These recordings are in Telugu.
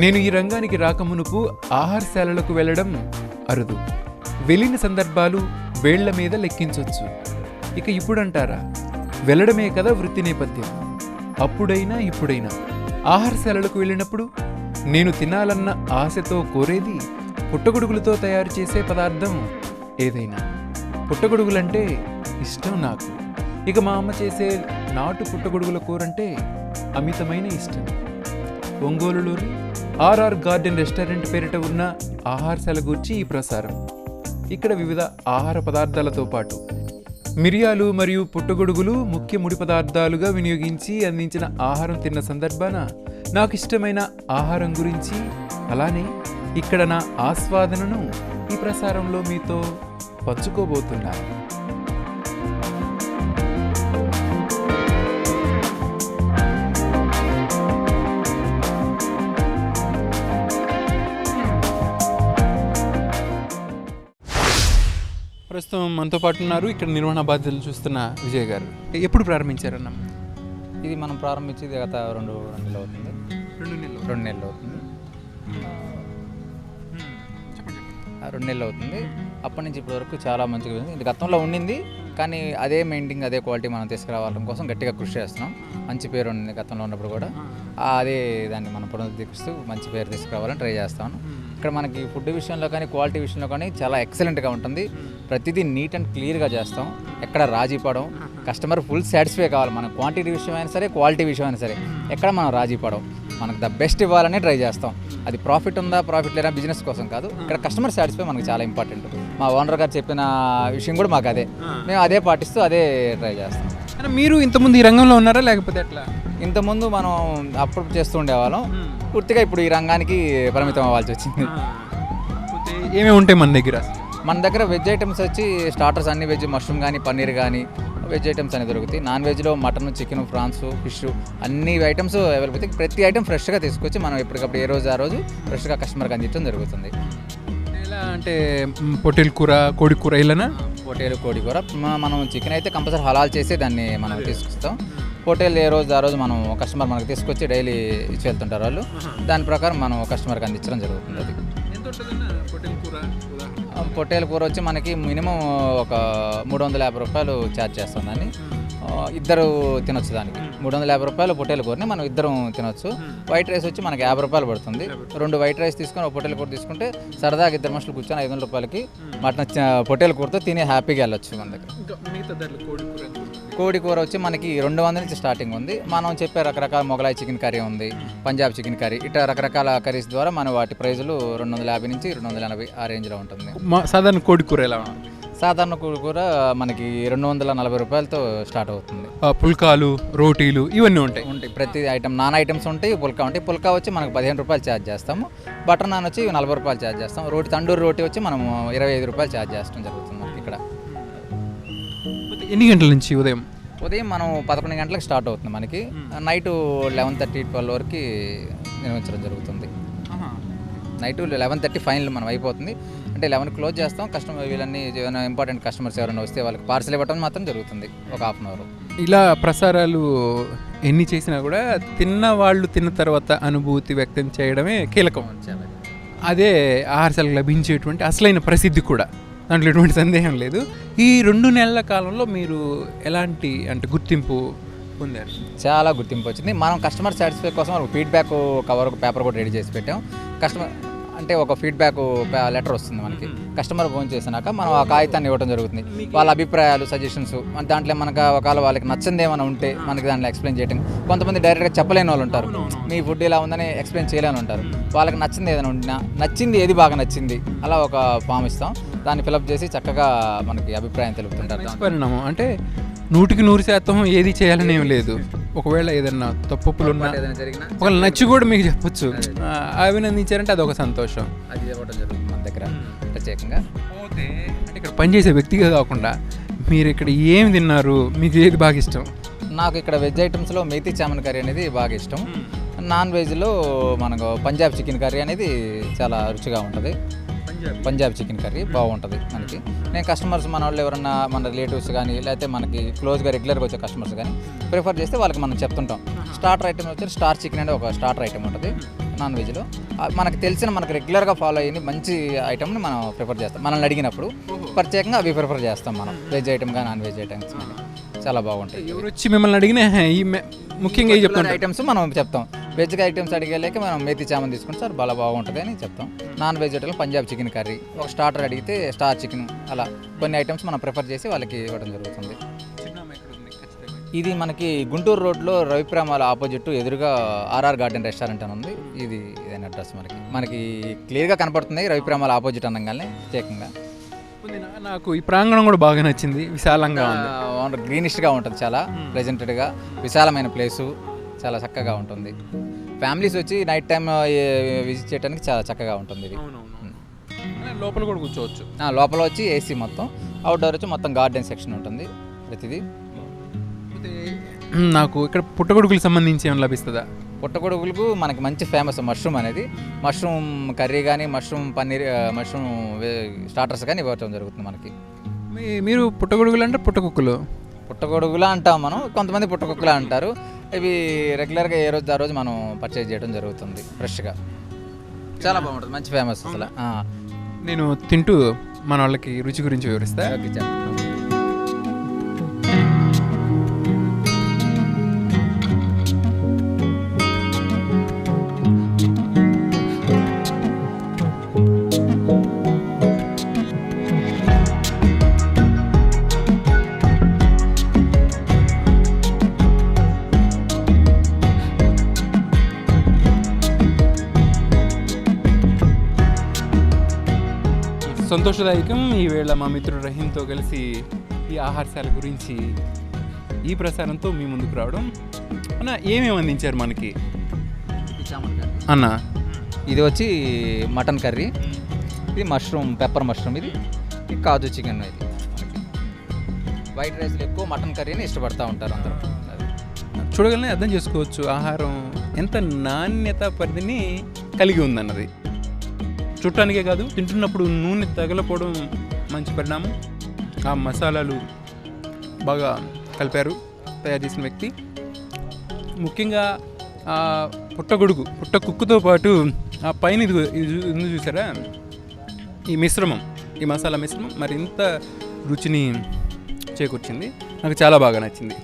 నేను ఈ రంగానికి రాకమునుపు ఆహారశాలలకు వెళ్ళడం అరుదు. వెళ్ళిన సందర్భాలు వేళ్ళ మీద లెక్కించవచ్చు ఇక ఇప్పుడంటారా? వెళ్ళడమే కదా వృత్తి నేపథ్యం. అప్పుడైనా ఇప్పుడైనా. ఆహారశాలలకు వెళ్ళినప్పుడు నేను తినాలన్న ఆశతో కోరేది పుట్టగొడుగులతో తయారు చేసే పదార్థం ఏదైనా. పుట్టగొడుగులంటే ఇష్టం నాకు. ఇక మా అమ్మ చేసే నాటు పుట్టగొడుగుల కూరంటే అమితమైన ఇష్టం. ఒంగోలులోని ఆర్ఆర్ గార్డెన్ రెస్టారెంట్ పేరిట ఉన్న ఆహారశాల గురించి ఈ ప్రసారం. ఇక్కడ వివిధ ఆహార పదార్థాలతో పాటు మిరియాలు మరియు పుట్టగొడుగులు ముఖ్య ముడి పదార్థాలుగా వినియోగించి అందించిన ఆహారం తిన్న సందర్భాన నాకు ఇష్టమైన ఆహారం గురించి అలానే ఇక్కడ నా ఆస్వాదనను ఈ ప్రసారంలో మీతో పంచుకోబోతున్నాను. ప్రస్తుతం మనతో పాటు ఉన్నారు ఇక్కడ నిర్వహణ బాధ్యతలు చూస్తున్న విజయ్ గారు. ఎప్పుడు ప్రారంభించారన్న? ఇది మనం ప్రారంభించి గత రెండు రెండు నెలలు అవుతుంది. రెండు నెలలు. రెండు నెలలు అవుతుంది. రెండు నెలలు అవుతుంది. అప్పటి నుంచి ఇప్పటి వరకు చాలా మంచిగా ఉంది. ఇది గతంలో ఉండింది. కానీ అదే మెయింటైన్ అదే క్వాలిటీ మనం తీసుకురావడం కోసం గట్టిగా కృషి చేస్తున్నాం. మంచి పేరు ఉంది గతంలో ఉన్నప్పుడు కూడా. అదే దాన్ని మనం పునరుద్ధరిస్తూ మంచి పేరు తీసుకురావాలని ట్రై చేస్తాను. ఇక్కడ మనకి ఫుడ్ విషయంలో కానీ క్వాలిటీ విషయంలో కానీ చాలా ఎక్సలెంట్గా ఉంటుంది. ప్రతిదీ నీట్ అండ్ క్లియర్గా చేస్తాం. ఎక్కడ రాజీ పడం కస్టమర్ ఫుల్ సాటిస్ఫై కావాలి. మన క్వాంటిటీ విషయం అయినా సరే క్వాలిటీ విషయం అయినా సరే ఎక్కడ మనం రాజీ పడం మనకు ద బెస్ట్ ఇవ్వాలని ట్రై చేస్తాం. అది ప్రాఫిట్ ఉందా ప్రాఫిట్ లేదా బిజినెస్ కోసం కాదు. ఇక్కడ కస్టమర్ సాటిస్ఫై మనకు చాలా ఇంపార్టెంట్. మా ఓనర్ గారు చెప్పిన విషయం కూడా మాకు అదే. మేము అదే పాటిస్తూ అదే ట్రై చేస్తాం. అంటే మీరు ఇంతకుముందు ఈ రంగంలో ఉన్నారా? లేకపోతే ఎట్లా? ఇంతకుముందు మనం అప్పుడు చేస్తూ ఉండేవాళ్ళం. పూర్తిగా ఇప్పుడు ఈ రంగానికి పరిమితం అవ్వాల్సి వచ్చింది. ఏమేమి ఉంటాయి మన దగ్గర? మన దగ్గర వెజ్ ఐటమ్స్ వచ్చి స్టార్టర్స్ అన్ని వెజ్ మష్రూమ్ కానీ పన్నీర్ కానీ వెజ్ ఐటమ్స్ అనేవి దొరుకుతాయి. నాన్ వెజ్లో మటన్ చికెన్ ప్రాన్స్ ఫిష్ అన్ని ఐటమ్స్ అవైలబుల్ ప్రతి ఐటమ్ ఫ్రెష్గా తీసుకొచ్చి మనం ఎప్పటికప్పుడు ఏ రోజు ఆ రోజు ఫ్రెష్గా కస్టమర్కి అందించడం జరుగుతుంది. ఎలా అంటే పొట్టేలు కూర కోడి కూర ఇలానా పొటేలు కోడి కూర. మనం చికెన్ అయితే కంపల్సరీ హలాల్ చేసి దాన్ని మనం తీసుకొస్తాం. పొటేలు ఏ రోజు ఆ రోజు మనం కస్టమర్ మనకు తీసుకొచ్చి డైలీ ఇచ్చి వెళ్తుంటారు వాళ్ళు దాని ప్రకారం మనం కస్టమర్కి అందించడం జరుగుతుంది అది. పొట్టేలు కూర? పొట్టేల వచ్చి మనకి మినిమం ఒక మూడు వందల యాభై రూపాయలు ఛార్జ్ చేస్తాం దాన్ని. ఇద్దరు తినొచ్చు దానికి. మూడు వందల యాభై రూపాయలు పొట్టేల కూరని మనం ఇద్దరం తినొచ్చు. వైట్ రైస్ వచ్చి మనకి యాభై రూపాయలు పడుతుంది. రెండు వైట్ రైస్ తీసుకొని ఒక పొట్టేల కూర తీసుకుంటే సరదాగా ఇద్దరు మనుషులు కూర్చొని ఐదు వందల రూపాయలకి మటన్ పొట్టేల కూరతో తిని హ్యాపీగా వెళ్ళొచ్చు మన దగ్గర. కోడి కూర వచ్చి మనకి రెండు వందల నుంచి స్టార్టింగ్ ఉంది. మనం చెప్పే రకరకాల మొగలాయి చికెన్ కర్రీ ఉంది పంజాబ్ చికెన్ కర్రీ. ఇట్లా రకరకాల కర్రీస్ ద్వారా మన వాటి ప్రైజులు రెండు వందల యాభై నుంచి రెండు వందల ఎనభై ఆ రేంజ్లో ఉంటుంది. మా సాధారణ కోడి కూర ఎలా? సాధారణ కూర కూర మనకి రెండు వందల నలభై రూపాయలతో స్టార్ట్ అవుతుంది. పుల్కాలు రోటీలు ఇవన్నీ ఉంటాయి. ఉంటాయి. ప్రతి ఐటమ్ నాన్ ఐటమ్స్ ఉంటాయి పుల్కా ఉంటాయి. పుల్కా వచ్చి మనకు పదిహేను రూపాయలు ఛార్జ్ చేస్తాము. బటర్ నాన్ వచ్చి నలభై రూపాయలు ఛార్జ్ చేస్తాం రోటి తండూరి రోటీ వచ్చి మనం ఇరవై ఐదు రూపాయలు ఛార్జ్ చేస్తాం జరుగుతుంది మనకి ఇక్కడ. ఎన్ని గంటల నుంచి ఉదయం? ఉదయం మనం పదకొండు గంటలకు స్టార్ట్ అవుతుంది మనకి. నైట్ లెవెన్ థర్టీ ట్వెల్వ్ వరకు నిర్వహించడం జరుగుతుంది. నైట్ లెవెన్ థర్టీ ఫైనల్ మనం అయిపోతుంది. అంటే లెవెన్ క్లోజ్ చేస్తాం. కస్టమర్ వీళ్ళని ఏమైనా ఇంపార్టెంట్ కస్టమర్స్ ఎవరైనా వస్తే వాళ్ళకి పార్సల్ ఇవ్వడం మాత్రం జరుగుతుంది ఒక హాఫ్ అన్ అవర్. ఇలా ప్రసారాలు ఎన్ని చేసినా కూడా తిన్న వాళ్ళు తిన్న తర్వాత అనుభూతి వ్యక్తం చేయడమే కీలకం. అదే ఆహారశాలకు లభించేటువంటి అసలైన ప్రసిద్ధి కూడా. దాంట్లో ఎటువంటి సందేహం లేదు. ఈ రెండు నెలల కాలంలో మీరు ఎలాంటి అంటే గుర్తింపు పొందారు? చాలా గుర్తింపు వచ్చింది. మనం కస్టమర్ సాటిస్ఫై కోసం ఒక ఫీడ్బ్యాక్ కవర్ పేపర్ కూడా రెడీ చేసి పెట్టాం. కస్టమర్ అంటే ఒక ఫీడ్బ్యాక్ లెటర్ వస్తుంది మనకి. కస్టమర్ ఫోన్ చేసినాక మనం ఆ కాగితాన్ని ఇవ్వడం జరుగుతుంది. వాళ్ళ అభిప్రాయాలు సజెషన్స్ దాంట్లో మనకు ఒకవేళ వాళ్ళకి నచ్చింది ఏమైనా ఉంటే మనకి దాంట్లో ఎక్స్ప్లెయిన్ చేయడం కొంతమంది డైరెక్ట్గా చెప్పలేని వాళ్ళు ఉంటారు. మీ ఫుడ్ ఇలా ఉందని ఎక్స్ప్లెయిన్ చేయలేని ఉంటారు. వాళ్ళకి నచ్చింది ఏదైనా ఉండినా నచ్చింది ఏది బాగా నచ్చింది అలా ఒక ఫామ్ ఇస్తాం. దాన్ని ఫిలప్ చేసి చక్కగా మనకి అభిప్రాయం తెలుపుతుంటారు. పరిణామం. అంటే నూటికి నూరు శాతం ఏది చేయాలని ఏం లేదు. ఒకవేళ ఏదన్నా తప్పులు ఉన్నా ఒకవేళ నచ్చి కూడా మీకు చెప్పొచ్చు. అభినందించారంటే అదొక సంతోషం. అది జరుగుతుంది మన దగ్గర ప్రత్యేకంగా. పోతే ఇక్కడ పనిచేసే వ్యక్తిగా కాకుండా మీరు ఇక్కడ ఏం తిన్నారు మీకు ఏది బాగా ఇష్టం? నాకు ఇక్కడ వెజ్ ఐటమ్స్లో మేతి చామన్ కర్రీ అనేది బాగా ఇష్టం. నాన్ వెజ్లో మనకు పంజాబ్ చికెన్ కర్రీ అనేది చాలా రుచిగా ఉంటుంది. పంజాబ్. చికెన్ కర్రీ బాగుంటుంది మనకి. నేను కస్టమర్స్ మన వాళ్ళు ఎవరన్నా మన రిలేటివ్స్ కానీ లేకపోతే మనకి క్లోజ్గా రెగ్యులర్గా వచ్చే కస్టమర్స్ కానీ ప్రిఫర్ చేస్తే వాళ్ళకి మనం చెప్తుంటాం. స్టార్టర్ ఐటమ్ వచ్చి స్టార్ చికెన్ అనేది ఒక స్టార్టర్ ఐటమ్ ఉంటుంది నాన్ వెజ్లో మనకు తెలిసిన మనకు రెగ్యులర్గా ఫాలో అయ్యి మంచి ఐటమ్ని మనం ప్రిఫర్ చేస్తాం. మనల్ని అడిగినప్పుడు ప్రత్యేకంగా అవి ప్రిఫర్ చేస్తాం మనం. వెజ్ ఐటమ్ కానీ నాన్ వెజ్ ఐటమ్స్ కానీ చాలా బాగుంటాయి. ఎవరు వచ్చి మిమ్మల్ని అడిగినా ముఖ్యంగా ఐటమ్స్ మనం చెప్తాం. వెజ్ ఐటమ్స్ అడిగేలేక మనం మేతి చామన్ తీసుకుంటే సార్ చాలా బాగుంటుంది అని చెప్తాం. Non veg item Punjab chicken curry. ఒక స్టార్టర్ అడిగితే స్టార్ చికెన్ అలా కొన్ని ఐటమ్స్ మనం ప్రిఫర్ చేసి వాళ్ళకి ఇవ్వడం జరుగుతుంది. ఇది మనకి గుంటూరు రోడ్లో రవిప్రామాల ఆపోజిట్ ఎదురుగా ఆర్ఆర్ గార్డెన్ రెస్టారెంట్ అని ఉంది. ఇది ఇదైన అడ్రస్ మనకి. మనకి క్లియర్గా కనపడుతుంది రవిప్రామాల ఆపోజిట్ అనగానే ప్రత్యేకంగా. నాకు ఈ ప్రాంగణం కూడా బాగా నచ్చింది. విశాలంగా ఉంది. గ్రీనిష్గా ఉంటుంది చాలా ప్రెజెంటెడ్గా విశాలమైన ప్లేసు చాలా చక్కగా ఉంటుంది. ఫ్యామిలీస్ వచ్చి నైట్ టైం విజిట్ చేయడానికి చాలా చక్కగా ఉంటుంది ఇది. లోపల కూడా కూర్చోవచ్చు. లోపల వచ్చి ఏసీ మొత్తం అవుట్డోర్ వచ్చి మొత్తం గార్డెన్ సెక్షన్ ఉంటుంది ప్రతిదీ. నాకు ఇక్కడ పుట్టగొడుగులకు సంబంధించి ఏమైనా లభిస్తుందా? పుట్టగొడుగులకు మనకి మంచి ఫేమస్ మష్రూమ్ అనేది. మష్రూమ్ కర్రీ కానీ మష్రూమ్ పన్నీర్ మష్రూమ్ స్టార్టర్స్ కానీ ఇవ్వటం జరుగుతుంది మనకి. మీరు పుట్టగొడుగులు అంటే పుట్టకుక్కలు. పుట్టగొడుగులా అంటాం మనం కొంతమంది పుట్టగొక్కులా అంటారు. ఇవి రెగ్యులర్గా ఏ రోజు ఆ రోజు మనం పర్చేజ్ చేయడం జరుగుతుంది ఫ్రెష్గా. చాలా బాగుంటుంది మంచి ఫేమస్ అసలు. నేను తింటూ మన వాళ్ళకి రుచి గురించి వివరిస్తా. ఓకే చెప్పండి ఈవేళ మా మిత్రుడు రహీంతో కలిసి ఈ ఆహారశాల గురించి ఈ ప్రసారంతో మీ ముందుకు రావడం. అన్న ఏమేమి అందించారు మనకి? అన్న ఇది వచ్చి మటన్ కర్రీ ఇది మష్రూమ్ పెప్పర్ మష్రూమ్ ఇది ఇది కాజు చికెన్ ఇది వైట్ రైస్లో ఎక్కువ మటన్ కర్రీని ఇష్టపడతా ఉంటారు అందరూ. చూడగలనే అర్థం చేసుకోవచ్చు ఆహారం ఎంత నాణ్యత పరిధిని కలిగి ఉందన్నది. చూడటానికే కాదు తింటున్నప్పుడు నూనె తగలపోవడం మంచి పరిణామం. ఆ మసాలాలు బాగా కలిపారు తయారు చేసిన వ్యక్తి. ముఖ్యంగా ఆ పుట్టగొడుగు పుట్ట కుక్కుతో పాటు ఆ పైన ఇది ఇది చూసారా? ఈ మిశ్రమం ఈ మసాలా మిశ్రమం మరింత రుచిని చేకూర్చింది. నాకు చాలా బాగా నచ్చింది.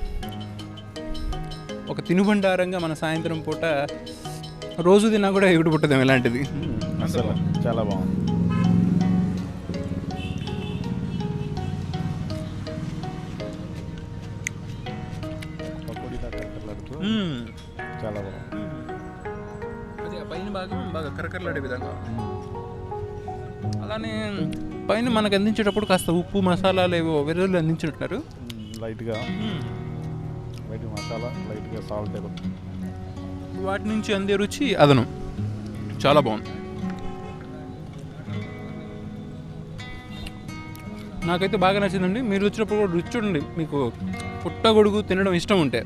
ఒక తినుబండారంగా మన సాయంత్రం పూట రోజు తిన్నా కూడా ఎగుడు పుట్టదేమో ఇలాంటిది. అసలు చాలా బాగుంది. చాలా బాగుంది. అది పైన భాగం బాగా కరకరలాడే విధంగా. అలానే పైన మనకు అందించేటప్పుడు కాస్త ఉప్పు మసాలాలు ఏవో వెర్రలు అందించినట్టున్నారు మ్మ్, లైట్గా. లైట్ మసాలా లైట్గా సాల్ట్ వాటి నుంచి అందే రుచి అదనం. చాలా బాగుంది. నాకైతే బాగా నచ్చిందండి. మీరు వచ్చినప్పుడు కూడా రుచి చూడండి. మీకు పుట్టగొడుగు తినడం ఇష్టం ఉంటే.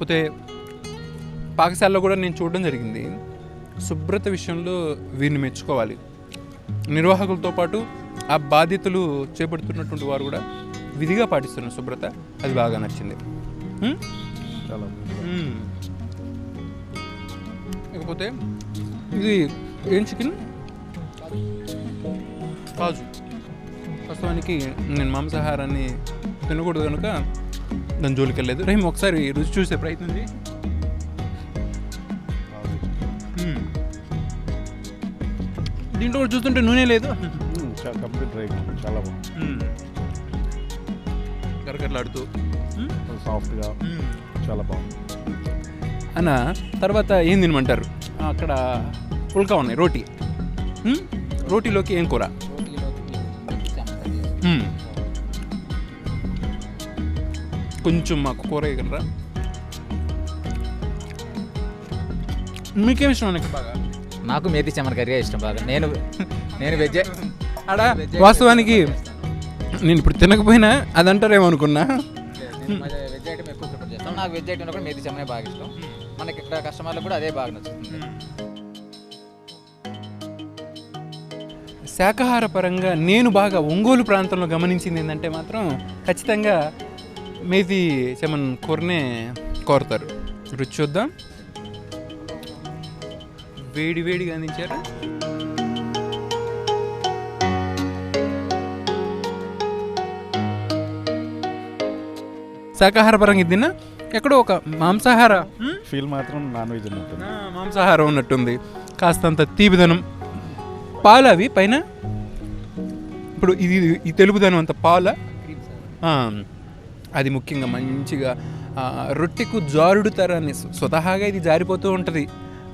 పోతే పాకశాలలో కూడా నేను చూడడం జరిగింది. శుభ్రత విషయంలో వీరిని మెచ్చుకోవాలి. నిర్వాహకులతో పాటు ఆ బాధ్యతలు చేపడుతున్నటువంటి వారు కూడా విధిగా పాటిస్తున్నారు శుభ్రత. అది బాగా నచ్చింది. ఇకపోతే ఇది ఏం చికెన్? కాజు. వాస్తవానికి నేను మాంసాహారాన్ని తినకూడదు కనుక దాని జోలికి వెళ్ళలేదు. రహీం ఒకసారి రుచి చూసే ప్రయత్నం చేయి. దీంట్లో కూడా చూస్తుంటే నూనె లేదు? కంప్లీట్ చాలా బాగుంది. హ్మ్? సాఫ్ట్గా. చాలా బాగుంది. అన్న తర్వాత ఏం తినమంటారు? అక్కడ పుల్కా ఉన్నాయి రోటీ? రోటీలోకి ఏం కూర. కొంచెం మాకు కూర ఇవ్వగలరా? మీకేం ఇష్టం నాకు బాగా? నాకు మేతి చెమర కర్రీ ఇష్టం బాగా. నేను నేను వెజ్ ఆడ వాస్తవానికి నేను ఇప్పుడు తినకపోయినా అది అంటారేమో అనుకున్నా వెజ్ ఐటమ్ ఎక్కువ నాకు వెజ్ ఐటమ్ కూడా మేతి చెమనే బాగా ఇష్టం. మనకి ఇక్కడ కస్టమర్లకు కూడా అదే బాగా నచ్చుతుంది శాకాహార పరంగా నేను బాగా ఒంగోలు ప్రాంతంలో గమనించింది ఏంటంటే మాత్రం ఖచ్చితంగా మేది చెమన్ కూరనే కోరుతారు. రుచి చూద్దాం. వేడి వేడిగా అందించారు? శాకాహార పరంగా ఇది ఎక్కడో ఒక మాంసాహార? ఫీల్ మాత్రం నాన్ వెజ్ ఉన్నట్టుంది మాంసాహారం ఉన్నట్టుంది. కాస్తంత తీపిదనం. పాలు అవి పైన? ఇప్పుడు ఇది ఈ తెలుపుదనం అంత పాల? ఆ, అది ముఖ్యంగా మంచిగా రొట్టెకు జారుడు తరాన్ని స్వ- స్వతహాగా ఇది జారిపోతూ ఉంటుంది.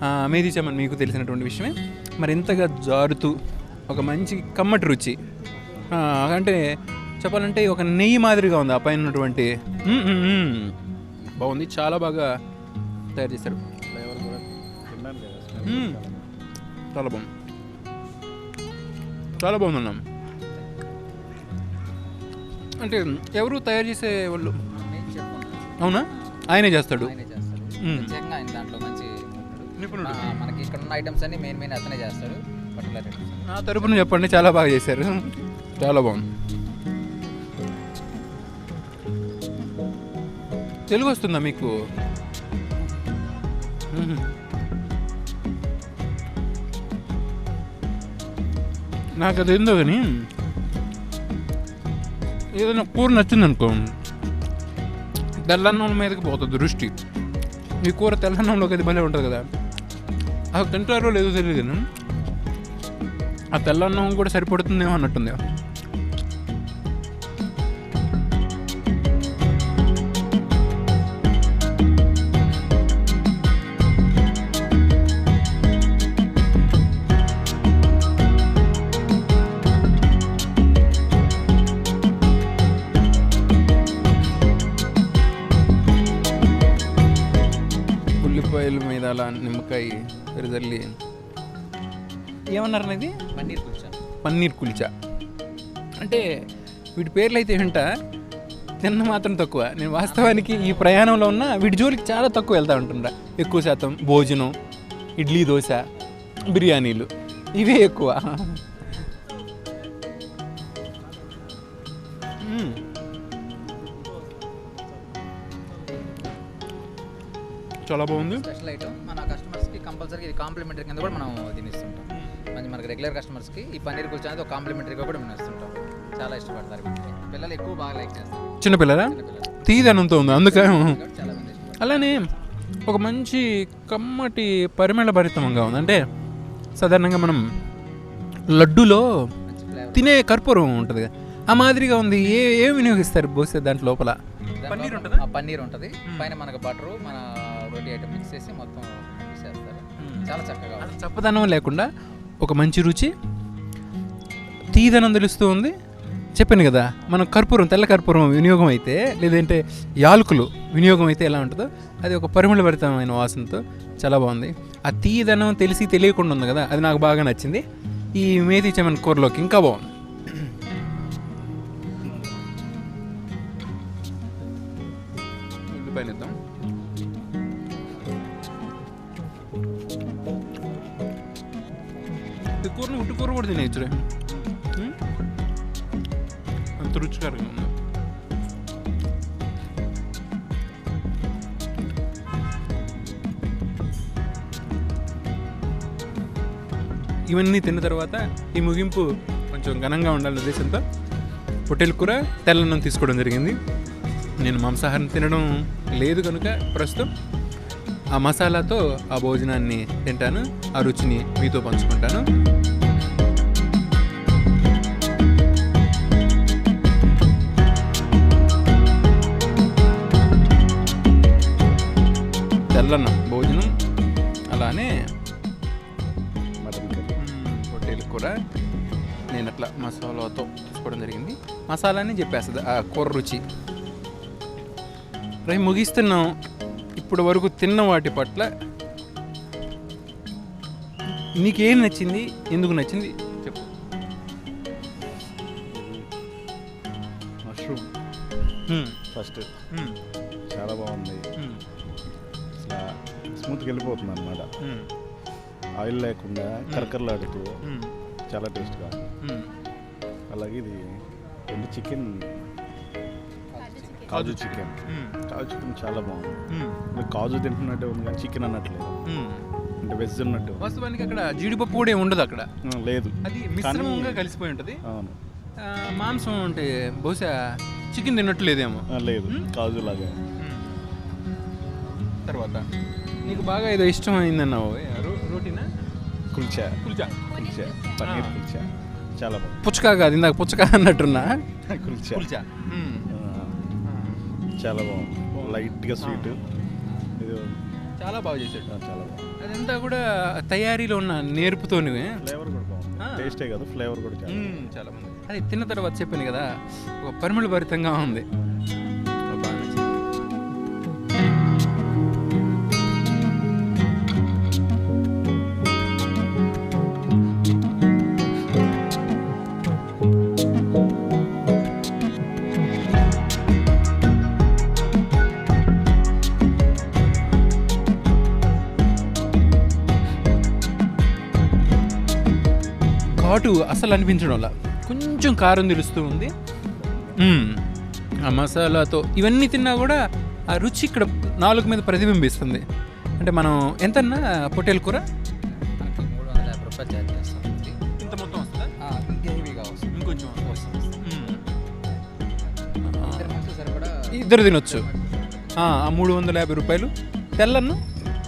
మేది చమన్ మీకు తెలిసినటువంటి విషయమే. మరి ఇంతగా జారుతూ ఒక మంచి కమ్మటి రుచి. అంటే చెప్పాలంటే ఒక నెయ్యి మాదిరిగా ఉంది ఆ పైన ఉన్నటువంటి. బాగుంది. చాలా బాగా తయారు చేశారు. చాలా బాగుంది. చాలా బాగుంది అన్న. అంటే ఎవరు తయారు చేసే వాళ్ళు. అవునా? ఆయనే చేస్తాడు. ప్రత్యేకంగా ఆయన దాంట్లో మంచి నిపుణుడు. ఆ, మనకి ఇక్కడ ఉన్న ఐటమ్స్ అన్ని మెయిన్ మెయిన్ అతనే చేస్తాడు. పర్టికులర్ నా తరపున చెప్పండి చాలా బాగా చేశారు. చాలా బాగుంది. తెలుగు వస్తుందా మీకు? నాకు అది ఏందో కానీ ఏదైనా కూర నచ్చిందనుకో. తెల్లన్నం మీదకి పోతుంది దృష్టి. ఈ కూర తెల్లన్నంలోకి అది భలే ఉంటుంది కదా. అది తింటారో లేదో తెలియదు కానీ ఆ తెల్లన్నం కూడా సరిపడుతుందేమో అన్నట్టుంది. నిమ్మకాయ రిజల్లి ఏమన్నారు ఇది పన్నీర్ కుల్చా. పన్నీర్ కుల్చా. అంటే వీటి పేర్లు అయితే వింట తిన్న మాత్రం తక్కువ. నేను వాస్తవానికి ఈ ప్రయాణంలో ఉన్న వీటి జోలికి చాలా తక్కువ వెళ్తూ ఉంటుండ్రా. ఎక్కువ శాతం భోజనం ఇడ్లీ దోశ బిర్యానీలు. ఇవే ఎక్కువ. చాలా బాగుంది. స్పెషల్ ఐటమ్ మన కస్టమర్స్కి కంపల్సరీ ఇది కాంప్లిమెంటరీ కింద కూడా మనం దీన్ని ఇస్తుంటాం మంచి మనకి రెగ్యులర్ కస్టమర్స్కి ఈ పన్నీర్ కుల్చా అనేది ఒక కాంప్లిమెంటరీగా కూడా మనం ఇస్తుంటాం చాలా ఇష్టపడతారు. పిల్లలు ఎక్కువ బాగా లైక్ చేస్తారు. చిన్నపిల్లరా చిన్నపిల్లలు తీదనంతో ఉంది? అందుకే అలానే ఒక మంచి కమ్మటి పరిమళ భరితంగా ఉంది. అంటే సాధారణంగా మనం లడ్డూలో తినే కర్పూరం ఉంటుంది కదా. ఆ మాదిరిగా ఉంది. ఏ ఏం వినియోగిస్తారు పోస్తే దాంట్లో లోపల? పన్నీర్ ఉంటుందా? పన్నీర్ ఉంటుంది. పైన మనకు బటరు మన రోటీ ఐటమ్ మిక్స్ చేసి మొత్తం చాలా చక్కగా అసలు చప్పదనం లేకుండా ఒక మంచి రుచి తీదనం తెలుస్తూ ఉంది. చెప్పాను కదా మనం కర్పూరం తెల్ల కర్పూరం వినియోగం అయితే లేదంటే యాలకులు వినియోగం అయితే ఎలా ఉంటుందో అది ఒక పరిమళభరితమైన వాసనతో చాలా బాగుంది. ఆ తీదనం తెలిసి తెలియకుండా ఉంది కదా అది నాకు బాగా నచ్చింది. ఈ మేతి చెమన్ కూరలోకి ఇంకా బాగుంది. కూరలు ఉట్టి కూర కూడా తినేయచ్చురే. ఉం? అంత రుచికరంగా ఉంది. ఇవన్నీ తిన్న తర్వాత ఈ ముగింపు కొంచెం ఘనంగా ఉండాలనే ఉద్దేశంతో పొట్టెల కూర తెల్లన్నం తీసుకోవడం జరిగింది. నేను మాంసాహారం తినడం లేదు కనుక ప్రస్తుతం ఆ మసాలాతో ఆ భోజనాన్ని తింటాను ఆ రుచిని మీతో పంచుకుంటాను. తెల్లన్నం భోజనం అలానే మటన్ కర్రీ. మ్మ్, పొట్టేలు కూర నేను అట్లా మసాలాతో తీసుకోవడం జరిగింది. మసాలాని చెప్పేస్తుంది ఆ కూర రుచి. రేపు ముగిస్తున్నాం. ఇప్పుడు వరకు తిన్న వాటి పట్ల నీకేం నచ్చింది? ఎందుకు నచ్చింది? చెప్పు. మష్రూమ్. ఫస్ట్. చాలా బాగుంది. స్మూత్గా వెళ్ళిపోతుంది అనమాట ఆయిల్ లేకుండా కరకరలాడుతూ చాలా టేస్ట్గా. అలాగే ఇది రెండు chicken kaju chicken. Kaju chicken చాలా బాగుంది. మీరు కాజు తింటున్నట్టే ఉంది కానీ చికెన్ అన్నట్లేదు అంటే వెజ్ ఉన్నట్టు వాస్తవానికి అక్కడ జీడిపప్పు కూడా ఉండదు అక్కడ. లేదు. అది మిశ్రమంగా కలిసిపోయి ఉంటుంది. అవును. మాంసం అంటే బహుశా చికెన్ తిన్నట్టు లేదేమో. లేదు. కాజు లాగా. తర్వాత నీకు బాగా ఏదో ఇష్టం అయిందన్నావు రోటీనా? కుల్చా. కుల్చా. కుల్చా. పన్నీర్. కుల్చా. చాలా బాగుంది. పుచ్చకా కాదు ఇందాక పుచ్చకా అన్నట్టున్నా. కుల్చా. కుల్చా. చాలా బాగుంది. లైట్గా స్వీట్. ఇది. చాలా బాగా చేశాడు. ఆ, చాలా బాగుంది. అదంతా కూడా తయారీలో ఉన్న నేర్పుతోని. ఫ్లేవర్ కూడా బాగుంది. టేస్టే కాదు ఫ్లేవర్ కూడా చాలా చాలా బాగుంది. అది తిన్న తర్వాత చెప్పాను కదా ఒక పరిమళ భరితంగా ఉంది. ఘాటు అసలు అనిపించడం వల్ల. కొంచెం కారం తెలుస్తూ ఉంది. ఆ మసాలాతో ఇవన్నీ తిన్నా కూడా ఆ రుచి ఇక్కడ నాలుగు మీద ప్రతిబింబిస్తుంది. అంటే మనం ఎంతన్నా పొట్టేల కూర. ఇంత మొత్తం ఇంకొంచెం ఇద్దరు తినొచ్చు. ఆ మూడు వందల యాభై రూపాయలు. తెల్లన్ను?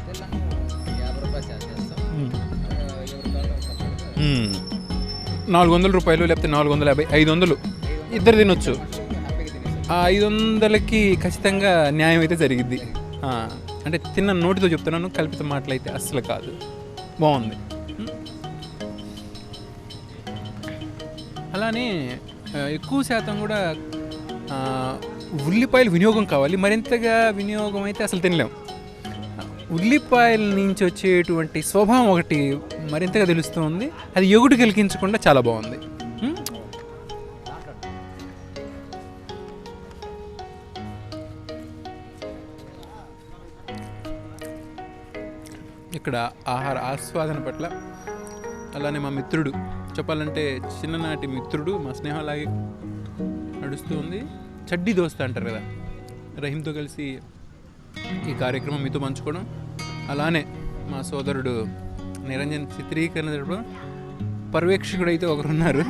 తెల్లను యాభై రూపాయలు నాలుగు వందల రూపాయలు లేకపోతే నాలుగు వందల యాభై ఐదు వందలు ఇద్దరు తినొచ్చు. ఆ ఐదు వందలకి ఖచ్చితంగా న్యాయం అయితే జరిగిద్ది. అంటే తిన్న నోటితో చెప్తున్నాను కల్పిత మాటలైతే అస్సలు కాదు. బాగుంది. అలానే ఎక్కువ శాతం కూడా ఉల్లిపాయలు వినియోగం కావాలి. మరింతగా వినియోగం అయితే అసలు తినలేం. ఉల్లిపాయల నుంచి వచ్చేటువంటి స్వభావం ఒకటి మరింతగా తెలుస్తుంది. అది ఎగుడు గెలికించకుండా చాలా బాగుంది. ఇక్కడ ఆహార ఆస్వాదన పట్ల అలానే మా మిత్రుడు చెప్పాలంటే చిన్ననాటి మిత్రుడు మా స్నేహం అలాగే నడుస్తూ ఉంది చడ్డీ దోస్త అంటారు కదా రహీంతో కలిసి ఈ కార్యక్రమం మీతో పంచుకోవడం. అలానే మా సోదరుడు నిరంజన్ చిత్రీకరణ జరపడం. పర్యవేక్షకుడు అయితే ఒకరున్నారు.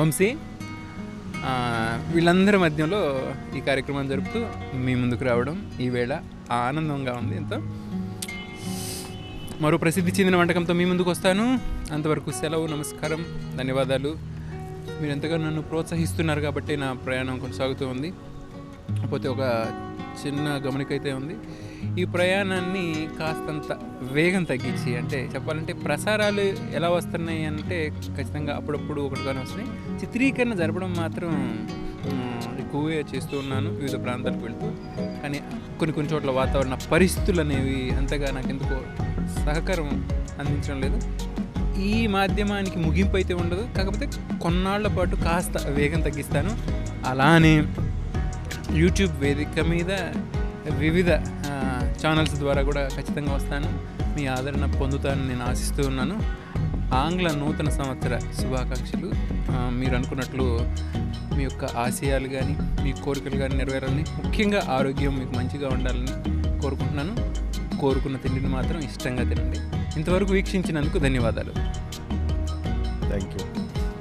వంశీ వీళ్ళందరి మధ్యలో ఈ కార్యక్రమం జరుపుతూ మీ ముందుకు రావడం ఈవేళ ఆనందంగా ఉంది ఎంతో. మరో ప్రసిద్ధి చెందిన వంటకంతో మీ ముందుకు వస్తాను. అంతవరకు సెలవు నమస్కారం ధన్యవాదాలు. మీరు ఎంతగా నన్ను ప్రోత్సహిస్తున్నారు కాబట్టి నా ప్రయాణం కొనసాగుతూ ఉంది. కాకపోతే ఒక చిన్న గమనికైతే ఉంది. ఈ ప్రయాణాన్ని కాస్తంత వేగం తగ్గించి అంటే చెప్పాలంటే ప్రసారాలు ఎలా వస్తున్నాయి అంటే ఖచ్చితంగా అప్పుడప్పుడు ఒకటిగానే వస్తున్నాయి. చిత్రీకరణ జరపడం మాత్రం ఎక్కువగా చేస్తూ ఉన్నాను వివిధ ప్రాంతాలకు వెళ్తూ. కానీ కొన్ని కొన్ని చోట్ల వాతావరణ పరిస్థితులు అనేవి అంతగా నాకు ఎందుకో సహకారం అందించడం లేదు. ఈ మాధ్యమానికి ముగింపు అయితే ఉండదు. కాకపోతే కొన్నాళ్ళ పాటు కాస్త వేగం తగ్గిస్తాను. అలానే యూట్యూబ్ వేదిక మీద వివిధ ఛానల్స్ ద్వారా కూడా ఖచ్చితంగా వస్తాను. మీ ఆదరణ పొందుతానని నేను ఆశిస్తూ ఉన్నాను. ఆంగ్ల నూతన సంవత్సర శుభాకాంక్షలు. మీరు అనుకున్నట్లు మీ యొక్క ఆశయాలు కానీ మీ కోరికలు కానీ నెరవేరాలని ముఖ్యంగా ఆరోగ్యం మీకు మంచిగా ఉండాలని కోరుకుంటున్నాను. కోరుకున్న తిండిని మాత్రం ఇష్టంగా తినండి. ఇంతవరకు వీక్షించినందుకు ధన్యవాదాలు. Thank you